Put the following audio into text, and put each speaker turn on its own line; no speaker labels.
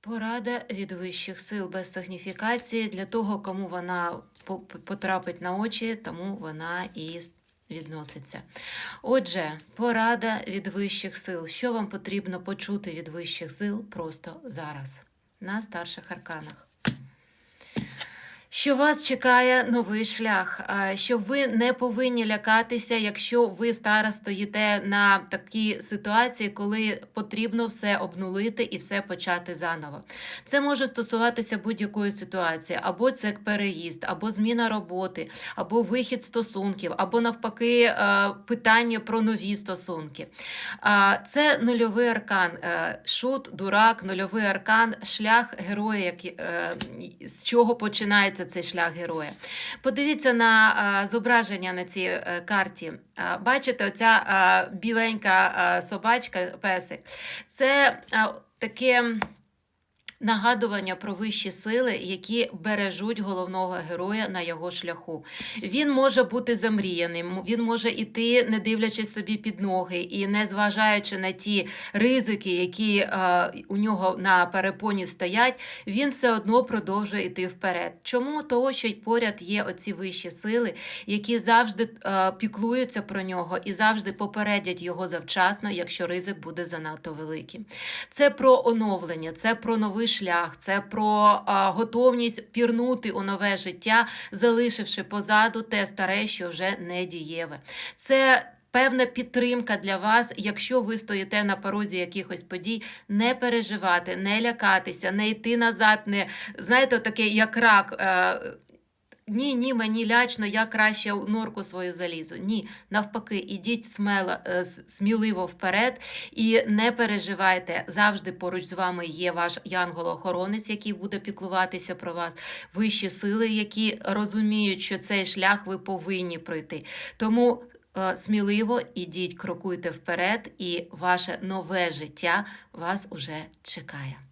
Порада від вищих сил без сигніфікації для того, кому вона по- по- потрапить на очі, тому вона і відноситься. Отже, порада від вищих сил. Що вам потрібно почути від вищих сил просто зараз на старших арканах? Що вас чекає новий шлях, що ви не повинні лякатися, якщо ви зараз стоїте на такій ситуації, коли потрібно все обнулити і все почати заново. Це може стосуватися будь-якої ситуації, або це переїзд, або зміна роботи, або вихід стосунків, або навпаки е, питання про нові стосунки. Це нульовий аркан, е, шут, дурак, нульовий аркан, шлях героя, який, е, з чого починається цей шлях героя. Подивіться на е, зображення на цій е, карті. Е, Бачите, оця біленька собачка, песик. Це таке. Нагадування про вищі сили, які бережуть головного героя на його шляху. Він може бути замріяним, він може іти, не дивлячись собі під ноги, і не зважаючи на ті ризики, які е, у нього на перепоні стоять, він все одно продовжує йти вперед. Чому? Того, що й поряд є оці вищі сили, які завжди е, піклуються про нього і завжди попередять його завчасно, якщо ризик буде занадто великий. Це про оновлення, це про новий шлях, це про готовність пірнути у нове життя, залишивши позаду те старе, що вже не дієве. Це Певна підтримка для вас, якщо ви стоїте на порозі якихось подій, не переживати, не лякатися, не йти назад, не знаєте, таке як рак. Ні, ні, мені лячно, я краще у норку свою залізу. Ні, навпаки, ідіть смело, е, сміливо вперед і не переживайте. Завжди поруч з вами є ваш янгол-охоронець, який буде піклуватися про вас, вищі сили, які розуміють, що цей шлях ви повинні пройти. Тому е, сміливо ідіть, крокуйте вперед, і ваше нове життя вас уже чекає.